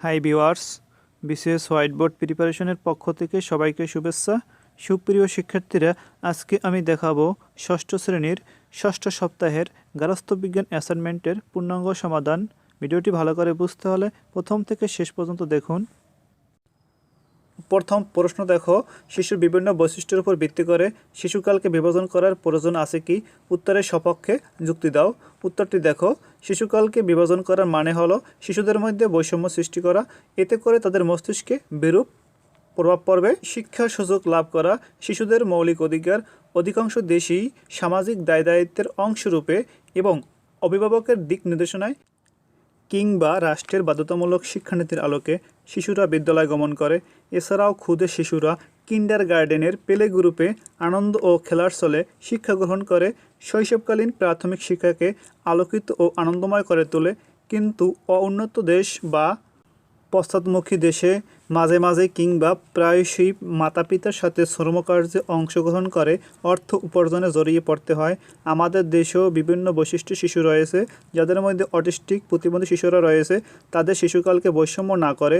Hi viewers BCS white board প্রিপারেশনের পক্ষ থেকে সবাইকে শুভেচ্ছা। সুপ্রিয় শিক্ষার্থীরা, আজকে আমি দেখাবো ষষ্ঠ শ্রেণির ষষ্ঠ সপ্তাহের গারস্থ বিজ্ঞান অ্যাসাইনমেন্টের পূর্ণাঙ্গ সমাধান। ভিডিওটি ভালো করে বুঝতে হলে প্রথম থেকে শেষ পর্যন্ত দেখুন। প্রথম প্রশ্ন দেখো, শিশুর বিভিন্ন বৈশিষ্ট্যের উপর ভিত্তি করে শিশুকালকে বিভাজন করার প্রয়োজন আছে কি? উত্তরের সপক্ষে যুক্তি দাও। উত্তরটি দেখো, শিশুকালকে বিভাজন করার মানে হলো শিশুদের মধ্যে বৈষম্য সৃষ্টি করা। এতে করে তাদের মস্তিষ্কে বিরূপ প্রভাব পড়বে। শিক্ষার সুযোগ লাভ করা শিশুদের মৌলিক অধিকার অধিকাংশ দেশেই সামাজিক দায় দায়িত্বের অংশরূপে এবং অভিভাবকের দিক নির্দেশনায় কিংবা রাষ্ট্রের বাধ্যতামূলক শিক্ষানীতির আলোকে শিশুরা বিদ্যালয় গমন করে। এছাড়াও ক্ষুদে শিশুরা কিন্ডার গার্ডেনের পেলে গ্রুপে আনন্দ ও খেলার চলে শিক্ষা গ্রহণ করে। শৈশবকালীন প্রাথমিক শিক্ষাকে আলোকিত ও আনন্দময় করে তোলে। কিন্তু অউন্নত দেশ বা পশ্চাৎমুখী দেশে মাঝে মাঝে কিংবা প্রায়শই মাতাপিতার সাথে শ্রমকার্যে অংশগ্রহণ করে অর্থ উপার্জনে জড়িয়ে পড়তে হয়। আমাদের দেশেও বিভিন্ন বৈশিষ্ট্য শিশু রয়েছে, যাদের মধ্যে অটিস্টিক প্রতিবন্ধী শিশুরা রয়েছে, তাদের শিশুকালকে বৈষম্য না করে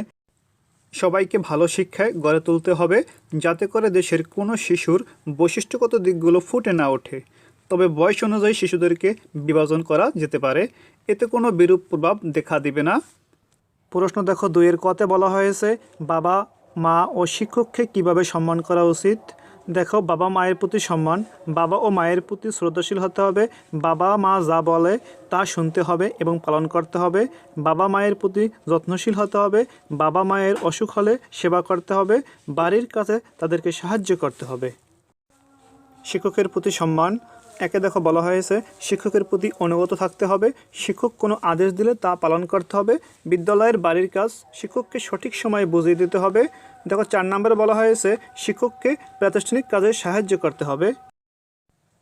সবাইকে ভালো শিক্ষায় গড়ে তুলতে হবে, যাতে করে দেশের কোনো শিশুর বৈশিষ্ট্যগত দিকগুলো ফুটে না ওঠে। তবে বয়স অনুযায়ী শিশুদেরকে বিভাজন করা যেতে পারে। এতে কোনো বিরূপ প্রভাব দেখা দিবে না। প্রশ্ন দেখো দুইয়ের কতে বলা হয়েছে, বাবা, মা ও শিক্ষককে কীভাবে সম্মান করা উচিত? দেখো, বাবা মায়ের প্রতি সম্মান, বাবা ও মায়ের প্রতি শ্রদ্ধাশীল হতে হবে, বাবা মা যা বলে তা শুনতে হবে এবং পালন করতে হবে, বাবা মায়ের প্রতি যত্নশীল হতে হবে, বাবা মায়ের অসুখ হলে সেবা করতে হবে, বাড়ির কাছে তাদেরকে সাহায্য করতে হবে। শিক্ষকের প্রতি সম্মান একে দেখো বলা হয়েছে, শিক্ষকের প্রতি অনুগত থাকতে হবে। শিক্ষক কোনো আদেশ দিলে তা পালন করতে হবে। বিদ্যালয়ের বাড়ির কাজ শিক্ষককে সঠিক সময়ে বুঝিয়ে দিতে হবে। দেখো চার নম্বরে বলা হয়েছে, শিক্ষককে প্রাতিষ্ঠানিক কাজে সাহায্য করতে হবে।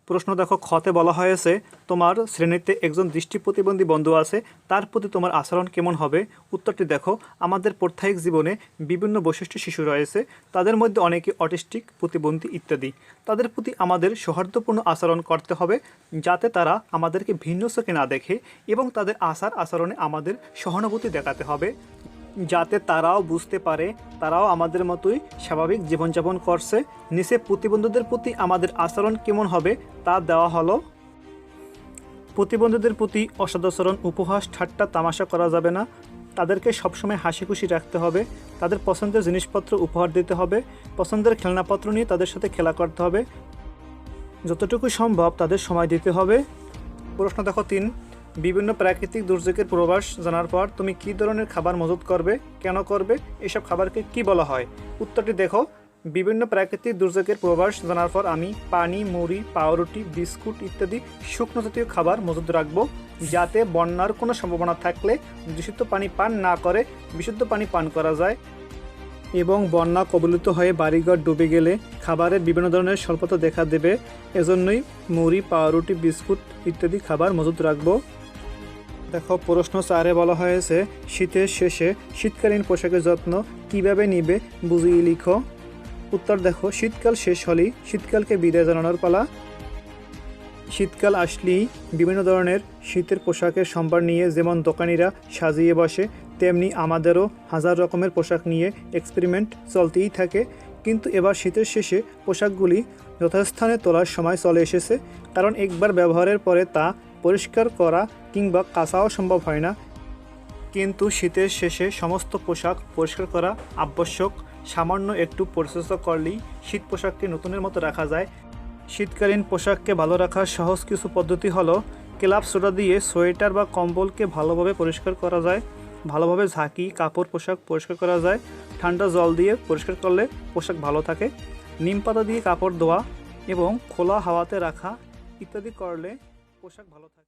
প্রশ্ন দেখো, খতে বলা হয়েছে, তোমার শ্রেণীতে একজন দৃষ্টি প্রতিবন্ধী বন্ধু আছে, তার প্রতি তোমার আচরণ কেমন হবে? উত্তরটি দেখো, আমাদের প্রত্যায়িক জীবনে বিভিন্ন বৈশিষ্ট্য শিশু রয়েছে, তাদের মধ্যে অনেকে অটিস্টিক, প্রতিবন্ধী ইত্যাদি। তাদের প্রতি আমাদের সৌহার্দ্যপূর্ণ আচরণ করতে হবে, যাতে তারা আমাদেরকে ভিন্ন চোখে না দেখে এবং তাদের আচার আচরণে আমাদের সহানুভূতি দেখাতে হবে। যাতে তারাও বুঝতে পারে, তারাও আমাদের মতোই স্বাভাবিক জীবনযাপন করছে। নিচে প্রতিবন্ধীদের প্রতি আমাদের আচরণ কেমন হবে তা দেওয়া হলো। প্রতিবন্ধীদের প্রতি অসদাচরণ উপহাস, ঠাট্টা, তামাশা করা যাবে না। তাদেরকে সবসময় হাসি খুশি রাখতে হবে। তাদের পছন্দের জিনিসপত্র উপহার দিতে হবে। পছন্দের খেলনাপত্র নিয়ে তাদের সাথে খেলা করতে হবে। যতটুকু সম্ভব তাদের সময় দিতে হবে। প্রশ্ন দেখো তিন। বিভিন্ন প্রাকৃতিক দুর্যোগের প্রবাস জানার পর তুমি কী ধরনের খাবার মজুত করবে, কেন করবে, এসব খাবারকে কি বলা হয়? উত্তরটি দেখো। বিভিন্ন প্রাকৃতিক দুর্যোগের প্রবাস জানার পর আমি পানি, মুড়ি, পাউরুটি, বিস্কুট ইত্যাদি শুকনো জাতীয় খাবার মজুত রাখব, যাতে বন্যার কোনো সম্ভাবনা থাকলে দূষিত পানি পান না করে বিশুদ্ধ পানি পান করা যায় এবং বন্যা কবলিত হয়ে বাড়িঘর ডুবে গেলে খাবারের বিভিন্ন ধরনের স্বল্পতা দেখা দেবে। এজন্যই মুড়ি, পাউরুটি, বিস্কুট ইত্যাদি খাবার মজুত রাখব। দেখো, প্রশ্ন চারে বলা হয়েছে, শীতের শেষে শীতকালীন পোশাকের যত্ন কীভাবে নিবে বুঝিয়ে লিখো। উত্তর দেখো, শীতকাল শেষ হলেই শীতকালকে বিদায় জানানোর পালা। শীতকাল আসলেই বিভিন্ন ধরনের শীতের পোশাকের সম্ভার নিয়ে যেমন দোকানিরা সাজিয়ে বসে, তেমনি আমাদেরও হাজার রকমের পোশাক নিয়ে এক্সপেরিমেন্ট চলতেই থাকে। কিন্তু এবার শীতের শেষে পোশাকগুলি যথাস্থানে তোলার সময় চলে এসেছে, কারণ একবার ব্যবহারের পরে তা পরিষ্কার করা কিংবা কাচাও সম্ভব হয় না। কিন্তু শীতের শেষে সমস্ত পোশাক পরিষ্কার করা আবশ্যক। সামান্য একটু পরিচর্যা করলেই শীত পোশাককে নতুনের মতো রাখা যায়। শীতকালীন পোশাককে ভালো রাখার সহজ কিছু পদ্ধতি হলো, ক্লাব সোডা দিয়ে সোয়েটার বা কম্বলকে ভালোভাবে পরিষ্কার করা যায়। ভালোভাবে ঝাঁকি, কাপড় পোশাক পরিষ্কার করা যায়। ঠান্ডা জল দিয়ে পরিষ্কার করলে পোশাক ভালো থাকে। নিম পাতা দিয়ে কাপড় ধোয়া এবং খোলা হাওয়াতে রাখা ইত্যাদি করলে পোশাক ভালো থাকে।